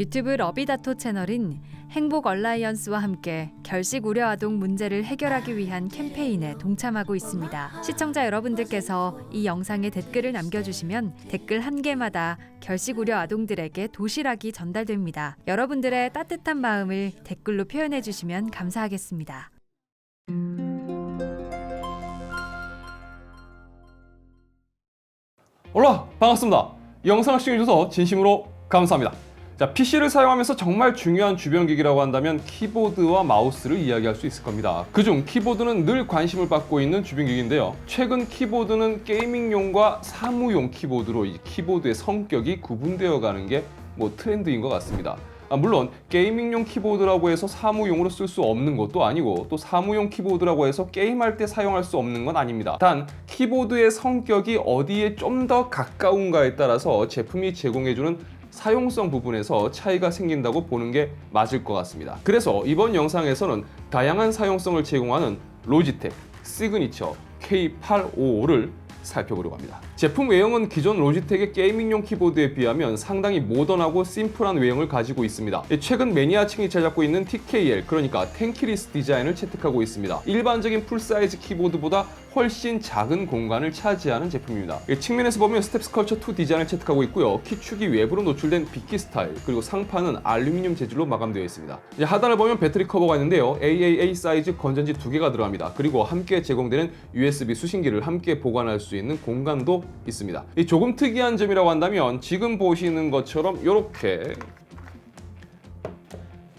유튜브 러비다토 채널인 행복 얼라이언스와 함께 결식 우려 아동 문제를 해결하기 위한 캠페인에 동참하고 있습니다. 시청자 여러분들께서 이 영상에 댓글을 남겨주시면 댓글 한 개마다 결식 우려 아동들에게 도시락이 전달됩니다. 여러분들의 따뜻한 마음을 댓글로 표현해 주시면 감사하겠습니다. 올라 반갑습니다. 이 영상을 시청해주셔서 진심으로 감사합니다. 자, PC를 사용하면서 정말 중요한 주변 기기라고 한다면 키보드와 마우스를 이야기할 수 있을 겁니다. 그중 키보드는 늘 관심을 받고 있는 주변 기기인데요. 최근 키보드는 게이밍용과 사무용 키보드로 이 키보드의 성격이 구분되어 가는 게 뭐 트렌드인 것 같습니다. 아, 물론 게이밍용 키보드라고 해서 사무용으로 쓸 수 없는 것도 아니고 또 사무용 키보드라고 해서 게임할 때 사용할 수 없는 건 아닙니다. 단 키보드의 성격이 어디에 좀 더 가까운가에 따라서 제품이 제공해주는 사용성 부분에서 차이가 생긴다고 보는 게 맞을 것 같습니다. 그래서 이번 영상에서는 다양한 사용성을 제공하는 로지텍 시그니처 K855를 살펴보려고 합니다. 제품 외형은 기존 로지텍의 게이밍용 키보드에 비하면 상당히 모던하고 심플한 외형을 가지고 있습니다. 최근 매니아층이 찾고 있는 TKL 그러니까 텐키리스 디자인을 채택하고 있습니다. 일반적인 풀사이즈 키보드보다 훨씬 작은 공간을 차지하는 제품입니다. 측면에서 보면 스텝스컬처 2 디자인을 채택하고 있고요. 키축이 외부로 노출된 비키 스타일 그리고 상판은 알루미늄 재질로 마감되어 있습니다. 이제 하단을 보면 배터리 커버가 있는데요. AAA 사이즈 건전지 두 개가 들어갑니다. 그리고 함께 제공되는 USB 수신기를 함께 보관할 수 있는 공간도 있습니다. 이 조금 특이한 점이라고 한다면 지금 보시는 것처럼 이렇게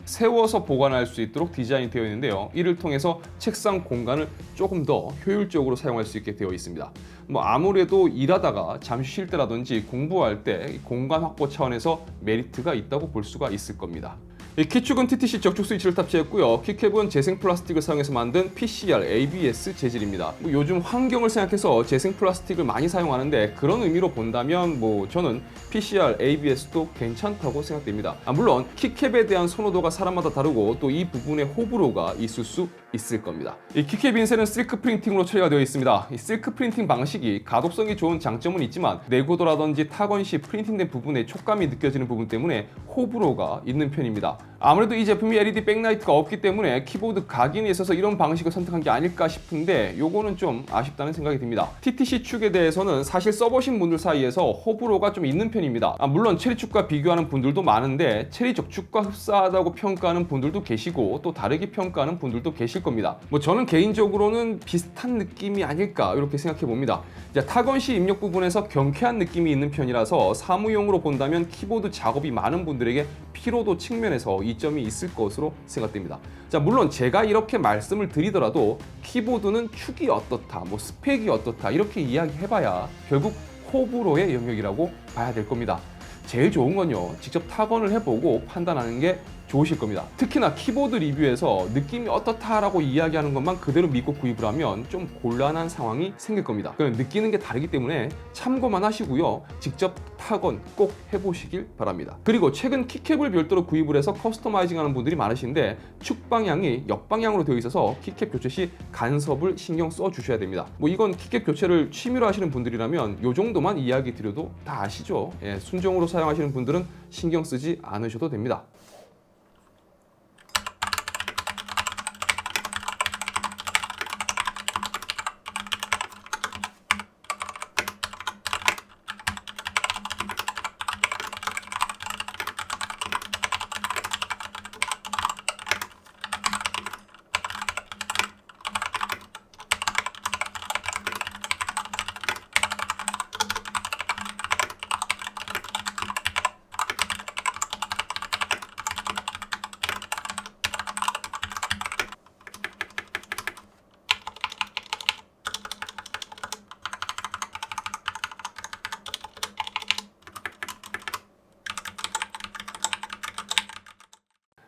세워서 보관할 수 있도록 디자인이 되어 있는데요. 이를 통해서 책상 공간을 조금 더 효율적으로 사용할 수 있게 되어 있습니다. 뭐 아무래도 일하다가 잠시 쉴 때라든지 공부할 때 공간 확보 차원에서 메리트가 있다고 볼 수가 있을 겁니다. 이 키축은 TTC 적축 스위치를 탑재했고요. 키캡은 재생 플라스틱을 사용해서 만든 PCR ABS 재질입니다. 뭐 요즘 환경을 생각해서 재생 플라스틱을 많이 사용하는데 그런 의미로 본다면 뭐 저는 PCR ABS도 괜찮다고 생각됩니다. 아, 물론 키캡에 대한 선호도가 사람마다 다르고 또 이 부분에 호불호가 있을 수 있을 겁니다. 이 키캡 인쇄는 실크 프린팅으로 처리가 되어 있습니다. 이 실크 프린팅 방식이 가독성이 좋은 장점은 있지만 내구도라든지 타건 시 프린팅된 부분에 촉감이 느껴지는 부분 때문에 호불호가 있는 편입니다. 아무래도 이 제품이 LED 백라이트가 없기 때문에 키보드 각인에 있어서 이런 방식을 선택한 게 아닐까 싶은데 요거는 좀 아쉽다는 생각이 듭니다. TTC 축에 대해서는 사실 써보신 분들 사이에서 호불호가 좀 있는 편입니다. 아, 물론 체리 축과 비교하는 분들도 많은데 체리 적축과 흡사하다고 평가하는 분들도 계시고 또 다르게 평가하는 분들도 계실 겁니다. 뭐 저는 개인적으로는 비슷한 느낌이 아닐까 이렇게 생각해 봅니다. 이제 타건 시 입력 부분에서 경쾌한 느낌이 있는 편이라서 사무용으로 본다면 키보드 작업이 많은 분들에게 피로도 측면에서 이점이 있을 것으로 생각됩니다. 자, 물론 제가 이렇게 말씀을 드리더라도 키보드는 축이 어떻다, 뭐 스펙이 어떻다 이렇게 이야기해봐야 결국 호불호의 영역이라고 봐야 될 겁니다. 제일 좋은 건요, 직접 타건을 해보고 판단하는 게 좋으실 겁니다. 특히나 키보드 리뷰에서 느낌이 어떻다라고 이야기하는 것만 그대로 믿고 구입을 하면 좀 곤란한 상황이 생길 겁니다. 그럼 느끼는 게 다르기 때문에 참고만 하시고요. 직접 타건 꼭 해보시길 바랍니다. 그리고 최근 키캡을 별도로 구입을 해서 커스터마이징 하는 분들이 많으신데 축 방향이 역방향으로 되어 있어서 키캡 교체 시 간섭을 신경 써 주셔야 됩니다. 뭐 이건 키캡 교체를 취미로 하시는 분들이라면 이 정도만 이야기 드려도 다 아시죠? 예, 순정으로 사용하시는 분들은 신경 쓰지 않으셔도 됩니다.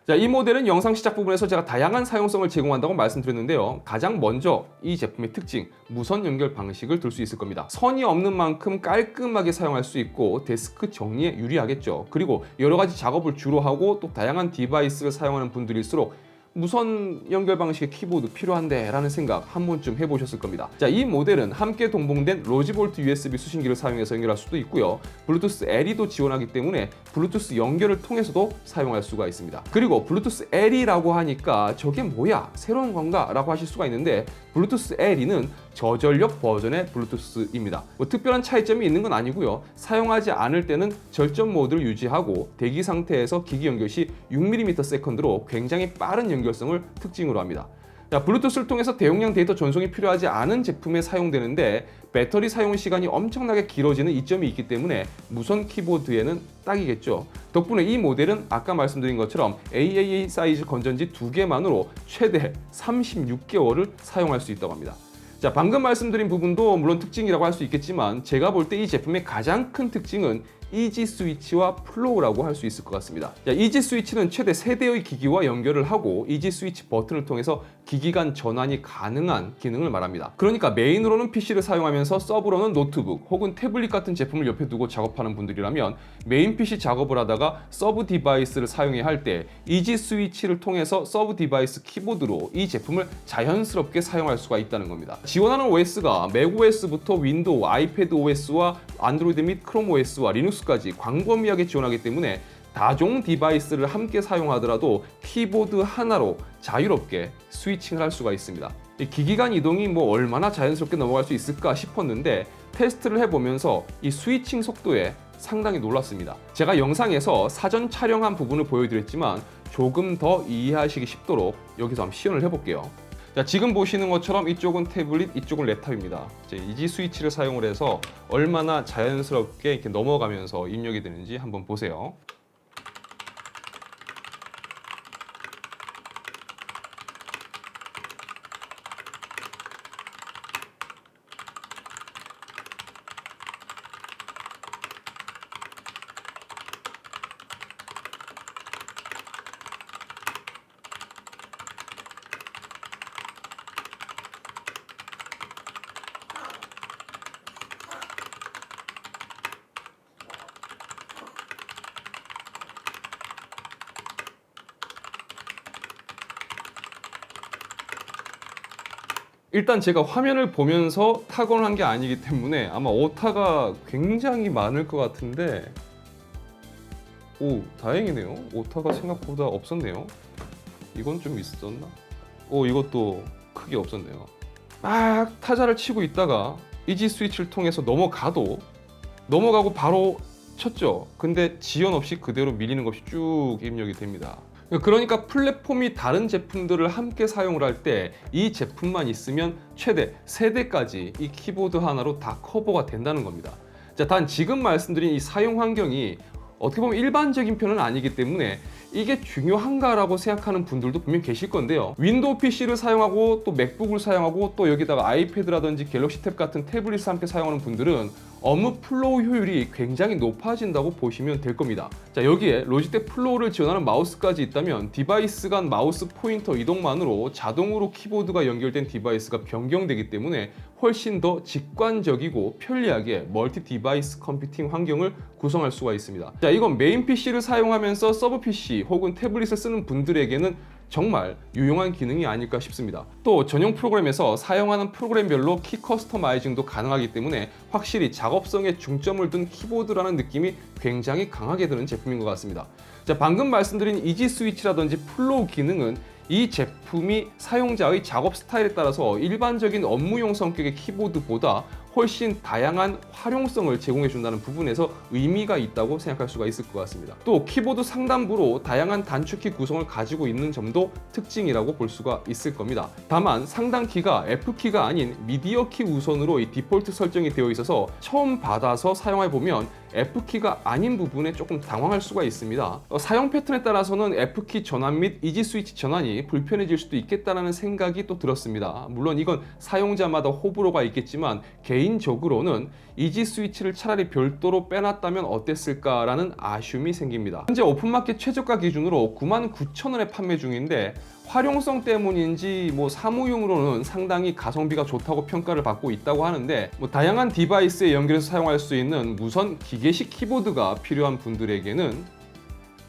자, 이 모델은 영상 시작 부분에서 제가 다양한 사용성을 제공한다고 말씀드렸는데요. 가장 먼저 이 제품의 특징, 무선 연결 방식을 들 수 있을 겁니다. 선이 없는 만큼 깔끔하게 사용할 수 있고 데스크 정리에 유리하겠죠. 그리고 여러 가지 작업을 주로 하고 또 다양한 디바이스를 사용하는 분들일수록 무선 연결 방식의 키보드 필요한데 라는 생각 한 번쯤 해보셨을 겁니다. 자, 이 모델은 함께 동봉된 로지볼트 USB 수신기를 사용해서 연결할 수도 있고요. 블루투스 LE도 지원하기 때문에 블루투스 연결을 통해서도 사용할 수가 있습니다. 그리고 블루투스 LE라고 하니까 저게 뭐야? 새로운 건가? 라고 하실 수가 있는데 블루투스 LE는 저전력 버전의 블루투스입니다. 뭐 특별한 차이점이 있는 건 아니고요. 사용하지 않을 때는 절전 모드를 유지하고 대기 상태에서 기기 연결 시 6mm 세컨드로 굉장히 빠른 연결 성을 특징으로 합니다. 자, 블루투스를 통해서 대용량 데이터 전송이 필요하지 않은 제품에 사용되는데 배터리 사용 시간이 엄청나게 길어지는 이점이 있기 때문에 무선 키보드에는 딱이겠죠. 덕분에 이 모델은 아까 말씀드린 것처럼 AAA 사이즈 건전지 두 개만으로 최대 36개월을 사용할 수 있다고 합니다. 자, 방금 말씀드린 부분도 물론 특징이라고 할 수 있겠지만 제가 볼 때 이 제품의 가장 큰 특징은 이지 스위치와 플로우라고 할 수 있을 것 같습니다. 자, 이지 스위치는 최대 세대의 기기와 연결을 하고 이지 스위치 버튼을 통해서 기기 간 전환이 가능한 기능을 말합니다. 그러니까 메인으로는 PC를 사용하면서 서브로는 노트북 혹은 태블릿 같은 제품을 옆에 두고 작업하는 분들이라면 메인 PC 작업을 하다가 서브 디바이스를 사용해야 할 때 이지 스위치를 통해서 서브 디바이스 키보드로 이 제품을 자연스럽게 사용할 수가 있다는 겁니다. 지원하는 OS가 맥OS부터 윈도우, 아이패드 OS와 안드로이드 및 크롬 OS와 리눅스까지 광범위하게 지원하기 때문에 다종 디바이스를 함께 사용하더라도 키보드 하나로 자유롭게 스위칭을 할 수가 있습니다. 이 기기 간 이동이 뭐 얼마나 자연스럽게 넘어갈 수 있을까 싶었는데 테스트를 해보면서 이 스위칭 속도에 상당히 놀랐습니다. 제가 영상에서 사전 촬영한 부분을 보여드렸지만 조금 더 이해하시기 쉽도록 여기서 한번 시연을 해볼게요. 자, 지금 보시는 것처럼 이쪽은 태블릿, 이쪽은 랩탑입니다. 이제 이지 스위치를 사용을 해서 얼마나 자연스럽게 이렇게 넘어가면서 입력이 되는지 한번 보세요. 일단 제가 화면을 보면서 타건을 한 게 아니기 때문에 아마 오타가 굉장히 많을 것 같은데. 오 다행이네요. 오타가 생각보다 없었네요. 이건 좀 있었나? 오 이것도 크게 없었네요. 막 타자를 치고 있다가 이지 스위치를 통해서 넘어가도 넘어가고 바로 쳤죠. 근데 지연 없이 그대로 밀리는 것이 쭉 입력이 됩니다 그러니까 플랫폼이 다른 제품들을 함께 사용을 할 때 이 제품만 있으면 최대 3대까지 이 키보드 하나로 다 커버가 된다는 겁니다. 자, 단 지금 말씀드린 이 사용 환경이 어떻게 보면 일반적인 편은 아니기 때문에 이게 중요한가라고 생각하는 분들도 분명 계실 건데요. 윈도우 PC를 사용하고 또 맥북을 사용하고 또 여기다가 아이패드라든지 갤럭시 탭 같은 태블릿을 함께 사용하는 분들은 업무 플로우 효율이 굉장히 높아진다고 보시면 될 겁니다. 자, 여기에 로지텍 플로우를 지원하는 마우스까지 있다면 디바이스 간 마우스 포인터 이동만으로 자동으로 키보드가 연결된 디바이스가 변경되기 때문에 훨씬 더 직관적이고 편리하게 멀티 디바이스 컴퓨팅 환경을 구성할 수가 있습니다. 자, 이건 메인 PC를 사용하면서 서브 PC 혹은 태블릿을 쓰는 분들에게는 정말 유용한 기능이 아닐까 싶습니다. 또 전용 프로그램에서 사용하는 프로그램별로 키 커스터마이징도 가능하기 때문에 확실히 작업성에 중점을 둔 키보드라는 느낌이 굉장히 강하게 드는 제품인 것 같습니다. 자, 방금 말씀드린 이지 스위치라든지 플로우 기능은 이 제품이 사용자의 작업 스타일에 따라서 일반적인 업무용 성격의 키보드보다 훨씬 다양한 활용성을 제공해 준다는 부분에서 의미가 있다고 생각할 수가 있을 것 같습니다. 또 키보드 상단부로 다양한 단축키 구성을 가지고 있는 점도 특징이라고 볼 수가 있을 겁니다. 다만 상단키가 F키가 아닌 미디어 키 우선으로 이 디폴트 설정이 되어 있어서 처음 받아서 사용해 보면 F키가 아닌 부분에 조금 당황할 수가 있습니다. 어, 사용 패턴에 따라서는 F키 전환 및 이지 스위치 전환이 불편해질 수도 있겠다는 생각이 또 들었습니다. 물론 이건 사용자마다 호불호가 있겠지만 개인적으로는 이지 스위치를 차라리 별도로 빼놨다면 어땠을까라는 아쉬움이 생깁니다. 현재 오픈마켓 최저가 기준으로 99,000원에 판매 중인데 활용성 때문인지 뭐 사무용으로는 상당히 가성비가 좋다고 평가를 받고 있다고 하는데 뭐 다양한 디바이스에 연결해서 사용할 수 있는 무선 기계식 키보드가 필요한 분들에게는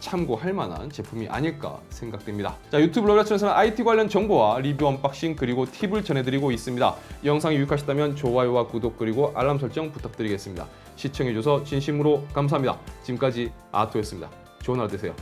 참고할 만한 제품이 아닐까 생각됩니다. 자 유튜브 러브라천에서는 IT 관련 정보와 리뷰 언박싱 그리고 팁을 전해드리고 있습니다. 이 영상이 유익하셨다면 좋아요와 구독 그리고 알람 설정 부탁드리겠습니다. 시청해주셔서 진심으로 감사합니다. 지금까지 아토였습니다. 좋은 하루 되세요.